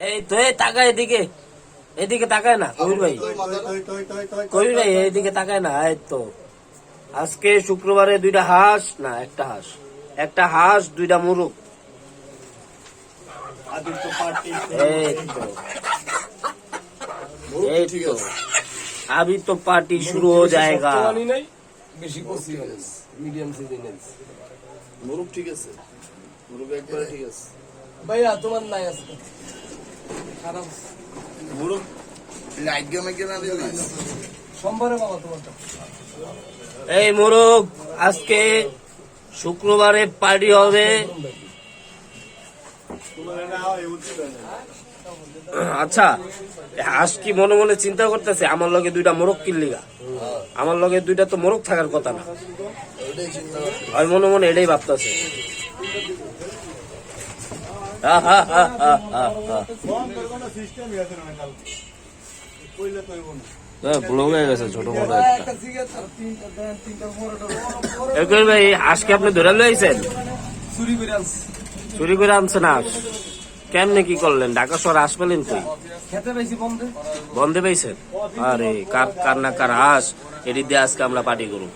এই তো এই তাকা এদিকে। এদিকে তাকায় না কবির ভাই। কবির ভাই এদিকে তাকায় না এই তো। আজকে শুক্রবারে দুইটা হাঁস না একটা হাঁস। একটা হাঁস দুইটা মুরুক তো আবি তো। পার্টি শুরু হয়ে যায়গা মুরুক ঠিক আছে। মুরুক একবার ঠিক আছে। ভাইয়া তোমার নাই আছে। এই মোরগ আজকে শুক্রবারে পার্টি হবে। আচ্ছা আজ কি মনে মনে চিন্তা করতেছে আমার লগে দুইটা মোরগ কিনলিগা আমার লগে দুইটা তো মোরগ থাকার কথা না। আমি মনে মনে এটাই ভাবতেছে। ব্লগ হয়ে গেছে ছোট একটা এরকম ভাই হাঁসকে আপনি ধরে লইছেন চুরি করে আনছেন হাঁস কেমনে কি করলেন? ঢাকা শহর পেলেন কই খেতে বন্ধে। পাইছেন? আরে কার কার না কার হাঁস এটি দিয়ে আজকে আমরা পার্টি করুন